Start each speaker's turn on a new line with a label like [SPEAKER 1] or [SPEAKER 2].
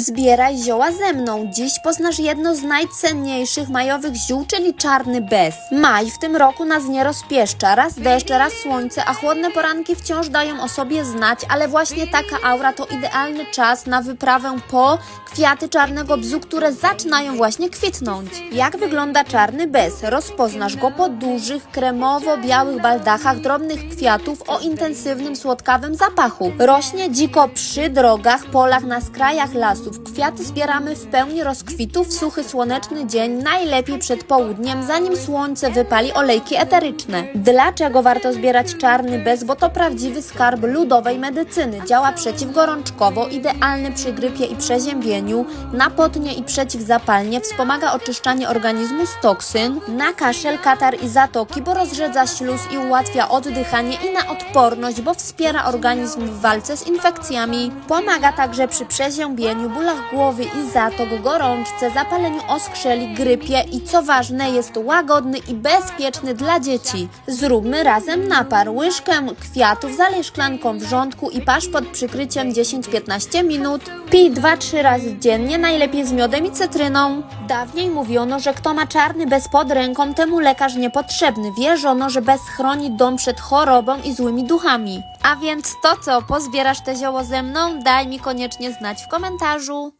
[SPEAKER 1] Zbieraj zioła ze mną. Dziś poznasz jedno z najcenniejszych majowych ziół, czyli czarny bez. Maj w tym roku nas nie rozpieszcza. Raz deszcz, raz słońce, a chłodne poranki wciąż dają o sobie znać, ale właśnie taka aura to idealny czas na wyprawę po kwiaty czarnego bzu, które zaczynają właśnie kwitnąć. Jak wygląda czarny bez? Rozpoznasz go po dużych, kremowo-białych baldachach drobnych kwiatów o intensywnym, słodkawym zapachu. Rośnie dziko przy drogach, polach, na skrajach lasów. Kwiaty zbieramy w pełni rozkwitu w suchy, słoneczny dzień, najlepiej przed południem, zanim słońce wypali olejki eteryczne. Dlaczego warto zbierać czarny bez? Bo to prawdziwy skarb ludowej medycyny. Działa przeciwgorączkowo, idealny przy grypie i przeziębieniu, napotnie i przeciwzapalnie, wspomaga oczyszczanie organizmu z toksyn, na kaszel, katar i zatoki, bo rozrzedza śluz i ułatwia oddychanie i na odporność, bo wspiera organizm w walce z infekcjami. Pomaga także przy przeziębieniu, bólach głowy i zatok, gorączce, zapaleniu oskrzeli, grypie i co ważne jest łagodny i bezpieczny dla dzieci. Zróbmy razem napar. Łyżkę kwiatów zalej szklanką wrzątku i pasz pod przykryciem 10-15 minut. Pij 2-3 razy dziennie, najlepiej z miodem i cytryną. Dawniej mówiono, że kto ma czarny bez pod ręką, temu lekarz niepotrzebny. Wierzono, że bez chroni dom przed chorobą i złymi duchami. A więc to co, pozbierasz te zioło ze mną? Daj mi koniecznie znać w komentarzu.